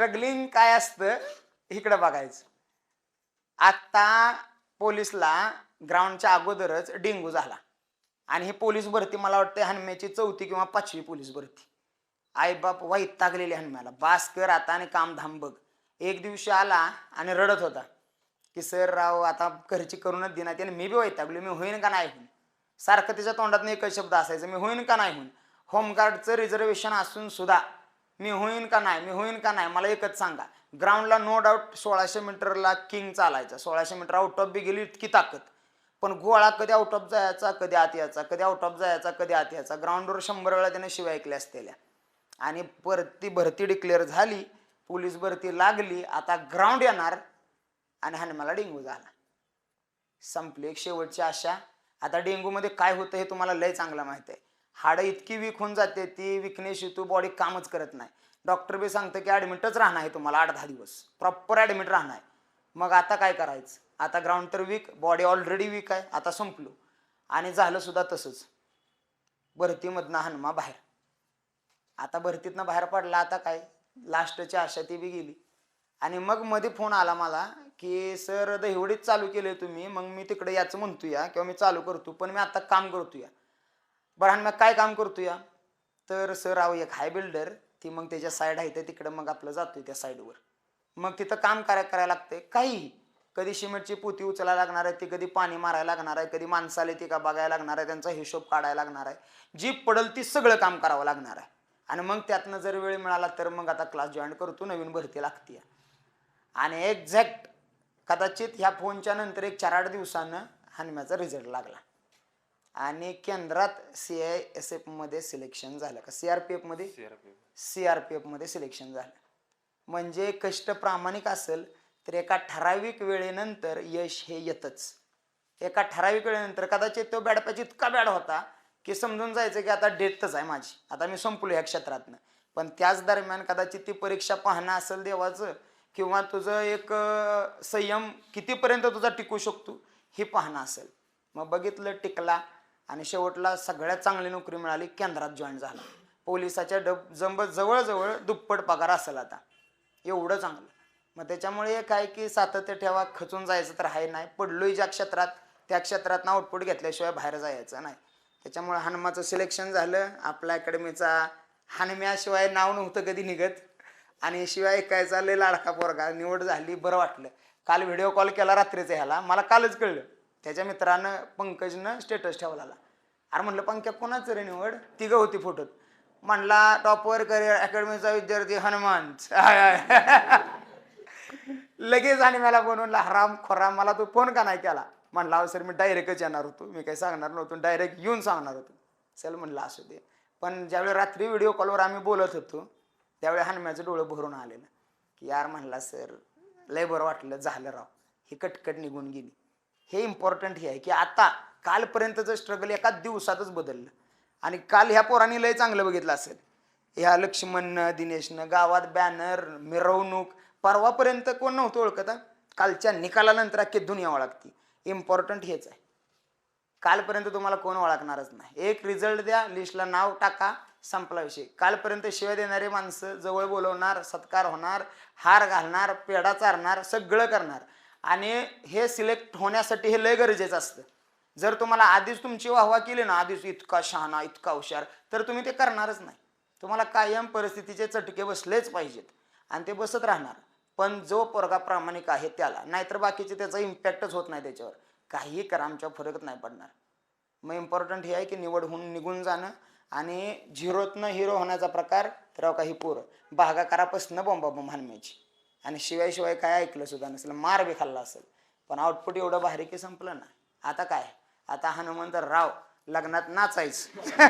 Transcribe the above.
Struggling काय असतं इकडं बघायचं. आत्ता पोलिसला ग्राउंडच्या अगोदरच डेंगू झाला. आणि ही पोलीस भरती मला वाटतं हनम्याची चौथी किंवा पाचवी पोलीस भरती. आईबाप वैतागलेले हनम्याला. बास कर आता आणि काम धाम बघ. एक दिवशी आला आणि रडत होता. की सर राव आता घरची करूनच दिना त्याने मी बी वैतागलो मी होईन का नाही होईन? सारखं त्याच्या तोंडात एकच शब्द असायचा. मी होईन का नाही होईन? होमगार्डचं रिझर्वेशन असून सुद्धा मी होईन का नाही मी होईन का नाही मला एकच सांगा. ग्राउंडला नो डाऊट सोळाशे मीटरला किंग चालायचा. सोळाशे मीटर आउट ऑफ बी गेली इतकी ताकद. पण गोळा कधी आउट ऑफ जायचा कधी आत यायचा कधी आउट ऑफ जायचा कधी आत यायचा. ग्राउंडवर शंभर वेळा त्याने शिवाय ऐकल्या असलेल्या. आणि परत ती भरती डिक्लेअर झाली पोलीस भरती लागली आता ग्राउंड येणार आणि हनुमाला डेंगू झाला. संपली एक शेवटची आशा. आता डेंगूमध्ये काय होतं हे तुम्हाला लय चांगलं माहिती आहे. हाडं इतकी वीक होऊन जाते ती विकनेस तू बॉडी कामच करत नाही. डॉक्टर बी सांगतं की ॲडमिटच राहणार आहे तुम्हाला आठ दहा दिवस. प्रॉपर ॲडमिट राहणार. आहे मग आता काय करायचं? आता ग्राउंड तर वीक बॉडी ऑलरेडी वीक आहे आता संपलो. आणि झालं सुद्धा तसंच. भरतीमधनं हनुमा बाहेर. आता भरतीतनं बाहेर पडला आता काय? लास्टची आशा ती बी गेली. आणि मग मध्ये फोन आला मला की सर दहिवडीच चालू केले तुम्ही मग मी तिकडे याचं म्हणतो या किंवा मी चालू करतो पण मी आता काम करतो या बरं आणि मग काय काम करतो या तर सर अहो एक हाय बिल्डर ती मग त्याच्या साईड आहे तर तिकडं मग आपलं जातोय त्या साईडवर मग तिथं काम कराय करायला लागतंय. काही. कधी सिमेंटची पोती उचलायला लागणार आहे ती कधी पाणी मारायला लागणार आहे कधी माणसाला ती का बघायला लागणार आहे त्यांचा हिशोब काढायला लागणार आहे. जी पडल ती सगळं काम करावं लागणार आहे. आणि मग त्यातनं जर वेळ मिळाला तर मग आता क्लास जॉईन करतो नवीन भरती लागते आणि एक्झॅक्ट कदाचित ह्या फोनच्या नंतर एक चार आठ दिवसानं हनम्याचा रिझल्ट लागला. आणि केंद्रात सी आय एस एफमध्ये सिलेक्शन झालं का? सी आर पी एफमध्ये? सी आर पी एफमध्ये सिलेक्शन झालं. म्हणजे कष्ट प्रामाणिक असेल तर एका ठराविक वेळेनंतर यश हे येतच. एका ठराविक वेळेनंतर कदाचित तो बॅडपॅच इतका बॅड होता की समजून जायचं की आता डेथच आहे माझी. आता मी संपलो ह्या क्षेत्रातनं. पण त्याच दरम्यान कदाचित ती परीक्षा पाहणं असेल देवाचं किंवा तुझं एक संयम कितीपर्यंत तुझा टिकू शकतो हे पाहणं असेल. मग बघितलं टिकला. आणि शेवटला सगळ्यात चांगली नोकरी मिळाली केंद्रात जॉईन झाला. पोलिसाच्या डब जंब जवळजवळ दुप्पट पगार असेल आता. एवढं चांगलं. मग त्याच्यामुळे एक आहे की सातत्य ठेवा खचून जायचं तर आहे नाही. पडलोय ज्या क्षेत्रात त्या क्षेत्रात आउटपुट घेतल्याशिवाय बाहेर जायचं नाही. त्याच्यामुळे हनुमाचं सिलेक्शन झालं. आपल्या अकॅडमीचा हनुम्याशिवाय नाव नव्हतं कधी निघत. आणि शिवाय ऐकायचा लय लाडका पोरगा निवड झाली बरं वाटलं. काल व्हिडिओ कॉल केला रात्रीचा ह्याला. मला कालच कळलं. त्याच्या मित्रानं पंकजनं स्टेटस ठेवला अरे म्हणलं पंक्या कोणाचं रे निवड? तिघं होती फोटोत म्हणला टॉपवर करिअर अकॅडमीचा विद्यार्थी हनुमान लगेच आणि मला बनवला हराम खोराम मला तू फोन का नाही केला? म्हणला अहो सर मी डायरेक्टच येणार होतो. मी काही सांगणार नव्हतो. डायरेक्ट येऊन सांगणार होतो. चल म्हणलं असू दे. पण ज्यावेळी रात्री व्हिडिओ कॉलवर आम्ही बोलत होतो त्यावेळी हनुम्याचं डोळं भरून आलेलं. की यार म्हणला सर लय बरं वाटलं झालं राव. ही कटकट निघून गेली. हे इम्पॉर्टंट हे आहे की आता कालपर्यंतचं स्ट्रगल एका दिवसातच बदललं. आणि काल ह्या पोरांनी लय चांगलं बघितलं असेल. ह्या लक्ष्मणनं दिनेशनं गावात बॅनर मिरवणूक परवापर्यंत कोण नव्हतं ओळखत कालच्या निकालानंतर अख्खी दुनिया ओळखती. इम्पॉर्टंट हेच आहे. कालपर्यंत तुम्हाला कोण ओळखणारच नाही. एक रिझल्ट द्या लिस्टला नाव टाका संपला विषय. कालपर्यंत शिवाय देणारे माणसं जवळ बोलवणार सत्कार होणार हार घालणार पेढा चारणार सगळं करणार. आणि हे सिलेक्ट होण्यासाठी हे लय गरजेचं असतं. जर तुम्हाला आधीच तुमची वाहवा केली ना आधीच इतका शहाणा इतका हुशार तर तुम्ही ते करणारच नाही. तुम्हाला कायम परिस्थितीचे चटके बसलेच पाहिजेत आणि ते बसत राहणार. पण जो पोरगा प्रामाणिक आहे त्याला नाहीतर बाकीचे त्याचा इम्पॅक्टच होत नाही त्याच्यावर. काहीही करा आमच्या फरक नाही पडणार. मग इम्पॉर्टंट हे आहे की निवड होऊन निघून जाणं आणि झिरोतनं हिरो होण्याचा प्रकार तर काही पोरं. भागाकारापासून बोंबाबोंब हाणण्याची आणि शिवाय शिवाय काय ऐकलं सुद्धा नसेल मार बी खाल्ला असेल. पण आउटपुट एवढं भारी की संपलं ना. आता काय? आता हनुमंत राव लग्नात नाचायचं.